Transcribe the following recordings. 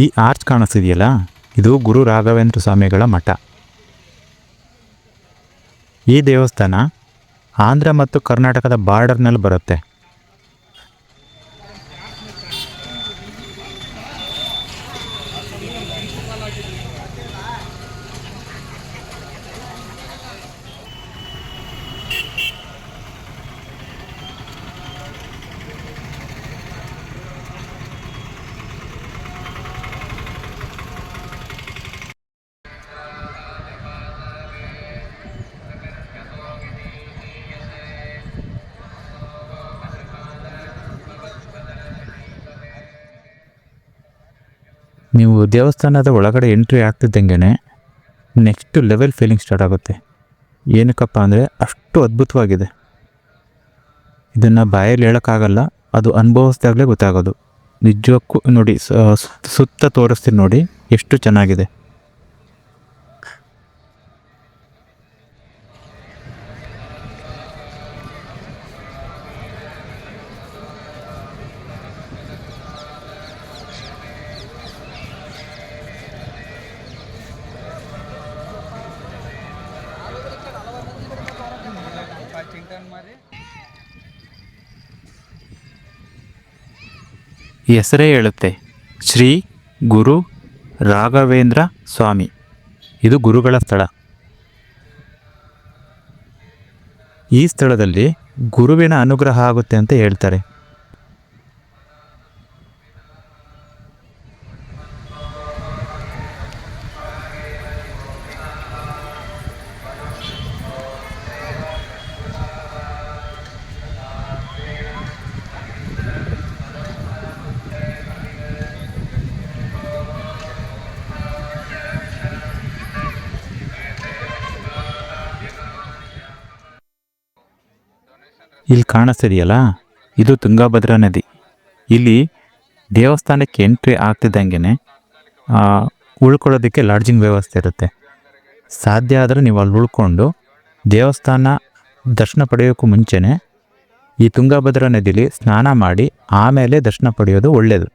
ಈ ಆರ್ಚ್ ಕಾಣಿಸ್ತಿದೆಯಲ್ಲ ಇದು ಗುರು ರಾಘವೇಂದ್ರ ಸ್ವಾಮಿಗಳ ಮಠ. ಈ ದೇವಸ್ಥಾನ ಆಂಧ್ರ ಮತ್ತು ಕರ್ನಾಟಕದ ಬಾರ್ಡರ್ನಲ್ಲಿ ಬರುತ್ತೆ. ನೀವು ದೇವಸ್ಥಾನದ ಒಳಗಡೆ ಎಂಟ್ರಿ ಆಗ್ತಿದ್ದಂಗೆ ನೆಕ್ಸ್ಟ್ ಲೆವೆಲ್ ಫೀಲಿಂಗ್ ಸ್ಟಾರ್ಟ್ ಆಗುತ್ತೆ. ಏನಕ್ಕಪ್ಪ ಅಂದರೆ ಅಷ್ಟು ಅದ್ಭುತವಾಗಿದೆ. ಇದನ್ನು ಬಾಯಲ್ಲಿ ಹೇಳೋಕ್ಕಾಗಲ್ಲ, ಅದು ಅನುಭವಿಸ್ದಾಗಲೇ ಗೊತ್ತಾಗೋದು. ನಿಜಕ್ಕೂ ನೋಡಿ ಸುತ್ತ- ತೋರಿಸ್ತೀನಿ ನೋಡಿ, ಎಷ್ಟು ಚೆನ್ನಾಗಿದೆ. ಹೆಸರೇ ಹೇಳುತ್ತೆ, ಶ್ರೀ ಗುರು ರಾಘವೇಂದ್ರ ಸ್ವಾಮಿ. ಇದು ಗುರುಗಳ ಸ್ಥಳ. ಈ ಸ್ಥಳದಲ್ಲಿ ಗುರುವಿನ ಅನುಗ್ರಹ ಆಗುತ್ತೆ ಅಂತ ಹೇಳ್ತಾರೆ. ಇಲ್ಲಿ ಕಾಣಿಸ್ತಿದೆಯಲ್ಲ? ಇದು ತುಂಗಭದ್ರಾ ನದಿ. ಇಲ್ಲಿ ದೇವಸ್ಥಾನಕ್ಕೆ ಎಂಟ್ರಿ ಆಗ್ತಿದ್ದಂಗೆ ಉಳ್ಕೊಳ್ಳೋದಕ್ಕೆ ಲಾಡ್ಜಿಂಗ್ ವ್ಯವಸ್ಥೆ ಇರುತ್ತೆ. ಸಾಧ್ಯ ಆದರೆ ನೀವು ಅಲ್ಲಿ ಉಳ್ಕೊಂಡು ದೇವಸ್ಥಾನ ದರ್ಶನ ಪಡೆಯೋಕ್ಕೂ ಮುಂಚೆನೇ ಈ ತುಂಗಭದ್ರಾ ನದಿಲಿ ಸ್ನಾನ ಮಾಡಿ ಆಮೇಲೆ ದರ್ಶನ ಪಡೆಯೋದು ಒಳ್ಳೆಯದು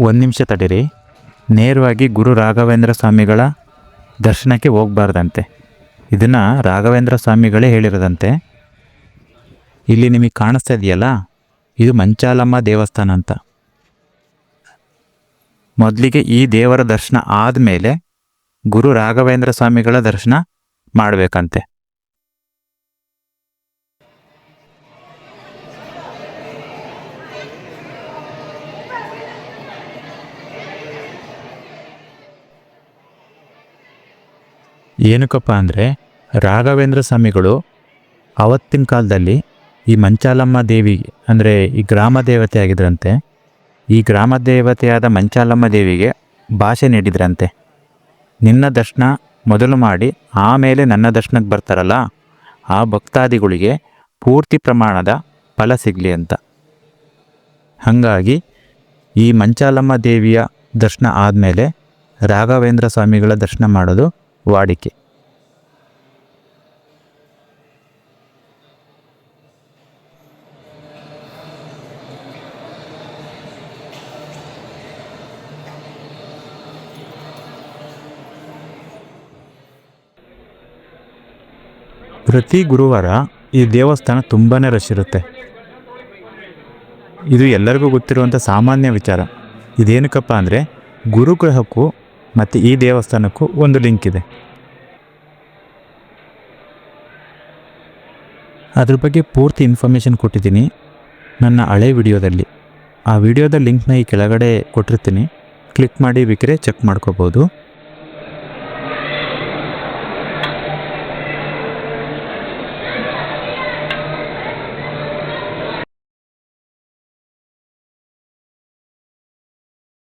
ಒಂದು ನಿಮಿಷ ತಡೀರಿ. ನೇರವಾಗಿ ಗುರು ರಾಘವೇಂದ್ರ ಸ್ವಾಮಿಗಳ ದರ್ಶನಕ್ಕೆ ಹೋಗಬಾರ್ದಂತೆ. ಇದನ್ನು ರಾಘವೇಂದ್ರ ಸ್ವಾಮಿಗಳೇ ಹೇಳಿರೋದಂತೆ. ಇಲ್ಲಿ ನಿಮಗೆ ಕಾಣಿಸ್ತಾ ಇದೆಯಲ್ಲ? ಇದು ಮಂಚಾಲಮ್ಮ ದೇವಸ್ಥಾನ ಅಂತ. ಮೊದಲಿಗೆ ಈ ದೇವರ ದರ್ಶನ ಆದಮೇಲೆ ಗುರು ರಾಘವೇಂದ್ರ ಸ್ವಾಮಿಗಳ ದರ್ಶನ ಮಾಡಬೇಕಂತೆ. ಏನಕ್ಕಪ್ಪ ಅಂದರೆ ರಾಘವೇಂದ್ರ ಸ್ವಾಮಿಗಳು ಅವತ್ತಿನ ಕಾಲದಲ್ಲಿ ಈ ಮಂಚಾಲಮ್ಮ ದೇವಿ, ಅಂದರೆ ಈ ಗ್ರಾಮ ದೇವತೆ ಆಗಿದ್ರಂತೆ, ಈ ಗ್ರಾಮ ದೇವತೆಯಾದ ಮಂಚಾಲಮ್ಮ ದೇವಿಗೆ ಭಾಷೆ ನೀಡಿದ್ರಂತೆ. ನಿನ್ನ ದರ್ಶನ ಮೊದಲು ಮಾಡಿ ಆಮೇಲೆ ನನ್ನ ದರ್ಶನಕ್ಕೆ ಬರ್ತಾರಲ್ಲ, ಆ ಭಕ್ತಾದಿಗಳಿಗೆ ಪೂರ್ತಿ ಪ್ರಮಾಣದ ಫಲ ಸಿಗಲಿ ಅಂತ. ಹಾಗಾಗಿ ಈ ಮಂಚಾಲಮ್ಮ ದೇವಿಯ ದರ್ಶನ ಆದಮೇಲೆ ರಾಘವೇಂದ್ರ ಸ್ವಾಮಿಗಳ ದರ್ಶನ ಮಾಡೋದು ವಾಡಿಕೆ. ಪ್ರತಿ ಗುರುವಾರ ಈ ದೇವಸ್ಥಾನ ತುಂಬಾ ರಶ್ ಇರುತ್ತೆ. ಇದು ಎಲ್ಲರಿಗೂ ಗೊತ್ತಿರುವಂಥ ಸಾಮಾನ್ಯ ವಿಚಾರ. ಇದೇನಕ್ಕಪ್ಪ ಅಂದರೆ ಗುರುಗ್ರಹಕ್ಕೂ ಮತ್ತು ಈ ದೇವಸ್ಥಾನಕ್ಕೂ ಒಂದು ಲಿಂಕ್ ಇದೆ. ಅದ್ರ ಬಗ್ಗೆ ಪೂರ್ತಿ ಇನ್ಫಾರ್ಮೇಷನ್ ಕೊಟ್ಟಿದ್ದೀನಿ. ನನ್ನ ಹಳೆ ವಿಡಿಯೋದಲ್ಲಿ. ಆ ವಿಡಿಯೋದ ಲಿಂಕ್ನ ಈ ಕೆಳಗಡೆ ಕೊಟ್ಟಿರ್ತೀನಿ. ಕ್ಲಿಕ್ ಮಾಡಿ ಬೇಕಿದ್ರೆ ಚೆಕ್ ಮಾಡ್ಕೋಬೋದು.